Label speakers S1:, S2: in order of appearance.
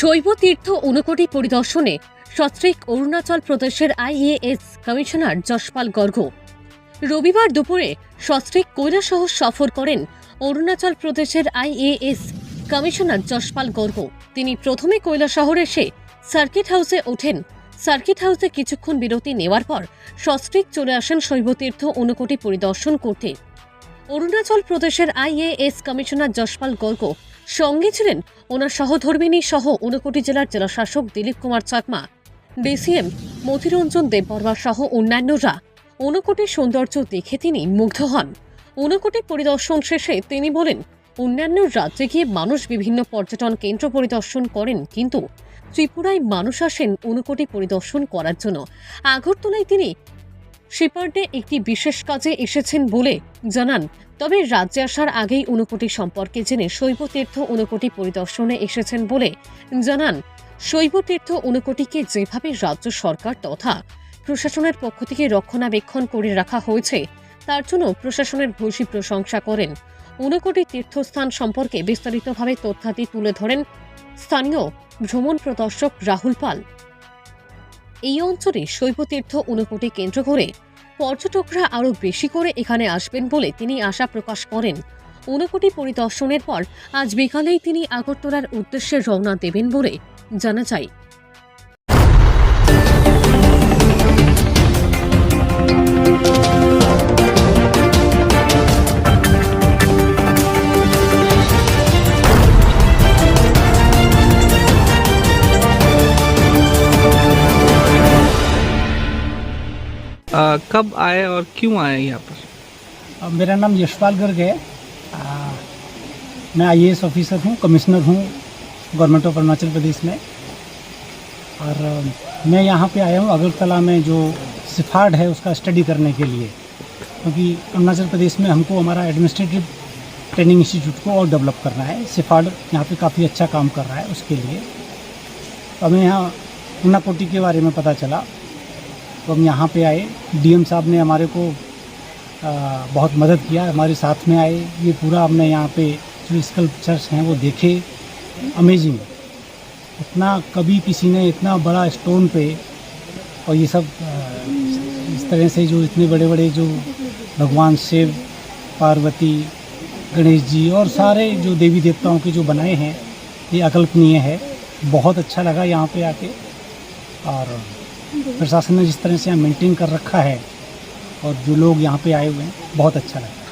S1: শৈব তীর্থ ঊনকোটি পরিদর্শনে সস্ত্রীক অরুণাচল প্রদেশের আইএএস কমিশনার যশপাল গর্গ। রবিবার দুপুরে সস্ত্রীক কৈলাসহর সফর করেন অরুণাচল প্রদেশের আইএএস কমিশনার যশপাল গর্গ। তিনি প্রথমে কৈলাসহর এসে সার্কিট হাউসে ওঠেন। সার্কিট হাউসে কিছুক্ষণ বিরতি নেওয়ার পর সস্ত্রীক চলে আসেন শৈবতীর্থ ঊনকোটি পরিদর্শন করতে। অরুণাচল প্রদেশের আইএএস কমিশনার যশপাল গর্গ সঙ্গে ছিলেন ওনার সহধর্মিনী সহ ঊনকোটি জেলার জেলাশাসক দিলীপ কুমার চাকমা। ডিসিএম মতিরঞ্জন দেববর্মা সহ অন্যান্যরা ঊনকোটির সৌন্দর্য দেখে তিনি মুগ্ধ হন। ঊনকোটি পরিদর্শন শেষে তিনি বলেন, অন্যান্য রাজ্যে গিয়ে মানুষ বিভিন্ন পর্যটন কেন্দ্র পরিদর্শন করেন, কিন্তু ত্রিপুরায় মানুষ আসেন ঊনকোটি পরিদর্শন করার জন্য। আগরতলায় তিনি শিপার্ডে একটি বিশেষ কাজে এসেছেন বলে জানান। তবে রাজ্যে আসার আগেই ঊনকোটি সম্পর্কে জেনে শৈবতীর্থ ঊনকোটি পরিদর্শনে এসেছেন বলে জানান। শৈবতীর্থ ঊনকোটিকে যেভাবে রাজ্য সরকার তথা প্রশাসনের পক্ষ থেকে রক্ষণাবেক্ষণ করে রাখা হয়েছে, তার জন্য প্রশাসনের ভূয়সী প্রশংসা করেন। ঊনকোটি তীর্থস্থান সম্পর্কে বিস্তারিতভাবে তথ্যাদি তুলে ধরেন স্থানীয় ভ্রমণ প্রদর্শক রাহুল পাল। এই অঞ্চলে শৈবতীর্থ ঊনকোটি কেন্দ্র করে পর্যটকরা আরও বেশি করে এখানে আসবেন বলে তিনি আশা প্রকাশ করেন। ঊনকোটি পরিদর্শনের পর আজ বিকালেই তিনি আগরতলার উদ্দেশ্যে রওনা দেবেন বলে জানা যায়।
S2: आ, कब आए और क्यों आए यहाँ पर?
S3: मेरा नाम यशपाल गर्ग है। अ, मैं आईएएस ऑफिसर हूँ कमिश्नर हूँ गवर्नमेंट ऑफ़ अरुणाचल प्रदेश में। और मैं यहाँ पे आया हूँ अगरतला में जो सिफार्ड है उसका स्टडी करने के लिए। क्योंकि अरुणाचल प्रदेश में हमको हमारा एडमिनिस्ट्रेटिव ट्रेनिंग इंस्टीट्यूट को और डेवलप करना है। सिफार्ड यहाँ पे काफ़ी अच्छा काम कर रहा है उसके लिए। हमें यहाँ ऊनाकोटी के बारे में पता चला। तो हम यहाँ पे आए। डीएम साहब ने हमारे को आ, बहुत मदद किया हमारे साथ में आए। ये पूरा हमने यहाँ पे जो स्कल्पचर्स हैं वो देखे। अमेजिंग इतना कभी किसी ने इतना बड़ा स्टोन पे और ये सब आ, इस तरह से जो इतने बड़े बड़े जो भगवान शिव पार्वती गणेश जी और सारे जो देवी देवताओं के जो बनाए हैं ये अकल्पनीय है। बहुत अच्छा लगा यहाँ पे आके। और प्रशासन ने जिस तरह से यहाँ मेंटेन कर रखा है और जो लोग यहाँ पे आए हुए हैं, बहुत अच्छा लगा